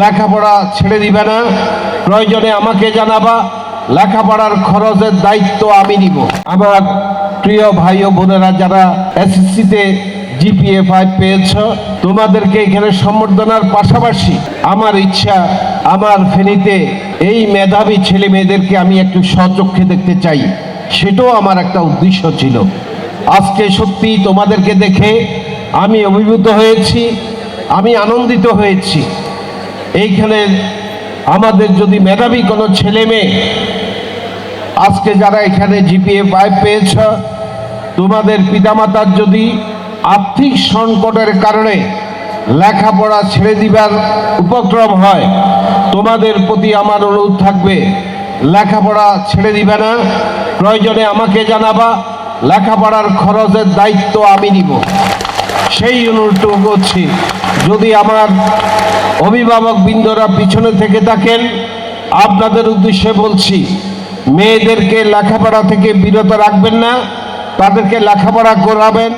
লেখাপড়া ছেড়ে দিবে না প্রয়োজনে আমাকে জানাবা, লেখাপড়ার খরচের দায়িত্ব আমি নিব। আমার প্রিয় ভাই ও বোনেরা, যারা এসএসসিতে জিপিএ ফাইভ পেয়েছ, তোমাদেরকে এখানে সম্বর্ধনার পাশাপাশি আমার ইচ্ছা, আমার ফেনীতে এই মেধাবী ছেলে মেয়েদেরকে আমি একটু সচক্ষে দেখতে চাই। সেটাও আমার একটা উদ্দেশ্য ছিল। আজকে সত্যি তোমাদেরকে দেখে আমি অভিভূত হয়েছি, আমি আনন্দিত হয়েছি। এইখানে আমাদের যদি মেধাবী কোনো ছেলে মেয়ে আজকে যারা এখানে জিপিএ ফাইভ পেয়েছ, তোমাদের পিতামাতার যদি আর্থিক সংকটের কারণে লেখাপড়া ছেড়ে দিবার উপক্রম হয়, তোমাদের প্রতি আমার অনুরোধ থাকবে, লেখাপড়া ছেড়ে দিবে না। প্রয়োজনে আমাকে জানাবা, লেখাপড়ার খরচের দায়িত্ব আমি নিব। সেই অনুরোধটুকু করছি। যদি আমার অভিভাবক বৃন্দরা পিছনে থেকে থাকেন আপনাদের উদ্দেশ্যে বলছি, মেয়েদেরকে লেখাপড়া থেকে বিরত রাখবেন না, তাদেরকে লেখাপড়া করাবেন।